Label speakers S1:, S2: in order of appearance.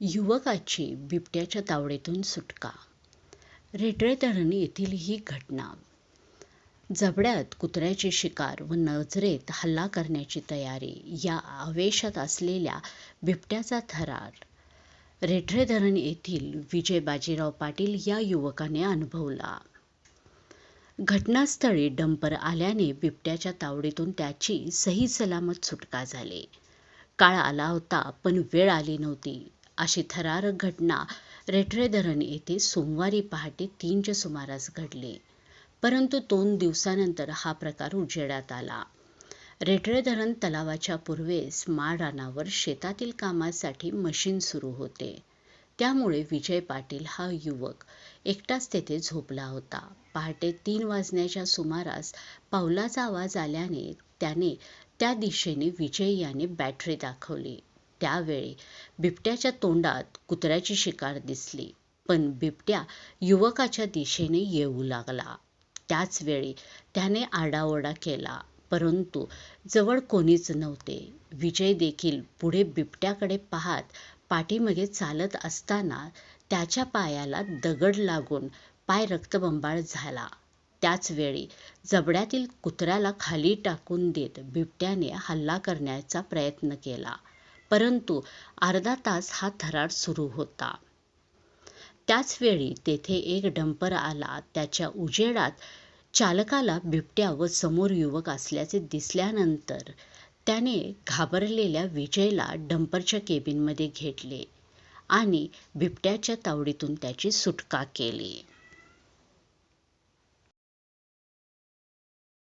S1: युवकाची बिबट्याच्या तावडीतून सुटका. रेटळे धरण येथील ही घटना. जबड्यात कुत्र्याची शिकार व नजरेत हल्ला करण्याची तयारी या आवेशात असलेल्या बिबट्याचा थरार. रेठरे धरण येथील विजय बाजीराव पाटील या युवकाने अनुभवला. घटनास्थळी डंपर आल्याने बिबट्याच्या तावडीतून त्याची सही सलामत सुटका झाली. काळ आला होता पण वेळ आली नव्हती. अशी थरारक घटना रेठरे धरण येथे सोमवारी पहाटे तीनच्या सुमारास घडली. परंतु दोन दिवसानंतर हा प्रकार उजेडात आला. रेठरे धरण तलावाच्या पूर्वेस माळ रानावर शेतातील कामासाठी मशीन सुरू होते. त्यामुळे विजय पाटील हा युवक एकटाच तेथे झोपला होता. पहाटे तीन वाजण्याच्या सुमारास पावलाचा आवाज आल्याने त्याने त्या दिशेने विजय याने बॅटरी दाखवली. त्यावेळी बिबट्याच्या तोंडात कुत्र्याची शिकार दिसली. पण बिबट्या युवकाच्या दिशेने येऊ लागला. त्याच वेळी त्याने आरडाओरडा केला. परंतु जवळ कोणीच नव्हते. विजय देखील पुढे बिबट्याकडे पाहत पाठीमागे चालत असताना त्याच्या पायाला दगड लागून पाय रक्तबंबाळ झाला. त्याच वेळी जबड्यातील कुत्र्याला खाली टाकून देत बिबट्याने हल्ला करण्याचा प्रयत्न केला. परंतु अर्धा तास हा थरार सुरू होता. त्याचवेळी तेथे एक डंपर आला. त्याच्या उजेडात चालकाला बिबट्या व समोर युवक असल्याचे दिसल्यानंतर त्याने घाबरलेल्या विजयला डंपरच्या केबिनमध्ये घेतले आणि बिबट्याच्या तावडीतून त्याची सुटका केली.